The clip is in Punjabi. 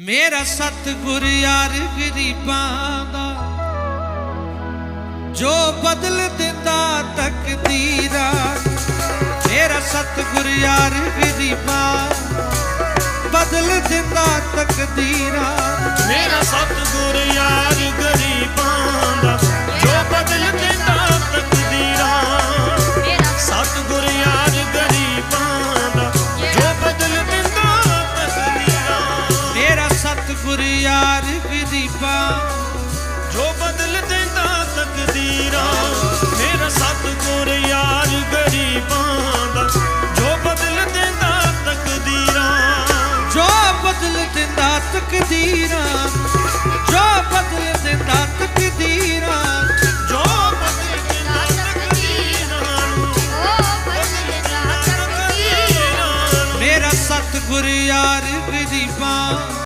ਮੇਰਾ ਸਤਿਗੁਰ ਯਾਰ ਗਰੀਬਾਂ ਦਾ, ਜੋ ਬਦਲ ਦਿੰਦਾ ਤਕਦੀਰਾਂ ਮੇਰਾ ਸਤਿਗੁਰ ਯਾਰ ਗਰੀਬਾਂ ਬਦਲ ਦਿੰਦਾ ਤਕਦੀਰਾਂ ਸਤਿਗੁਰ ਯਾਰ ਗਰੀਬਾਂ, ਜੋ ਬਦਲ ਦਿੰਦਾ ਤਕਦੀਰਾਂ, ਮੇਰਾ ਸਤਿਗੁਰ ਯਾਰ ਗਰੀਬਾਂ ਦਾ, ਜੋ ਬਦਲ ਦਿੰਦਾ ਤਕਦੀਰਾਂ, ਜੋ ਬਦਲ ਦਿੰਦਾ ਤਕਦੀਰਾਂ, ਜੋ ਬਦਲ ਦਿੰਦਾ ਤਕਦੀਰਾਂ, ਜੋ ਬਦਲ ਦਿੰਦਾ ਤਕਦੀਰਾਂ, ਮੇਰਾ ਸਤਿਗੁਰ ਯਾਰ ਗਰੀਬਾਂ।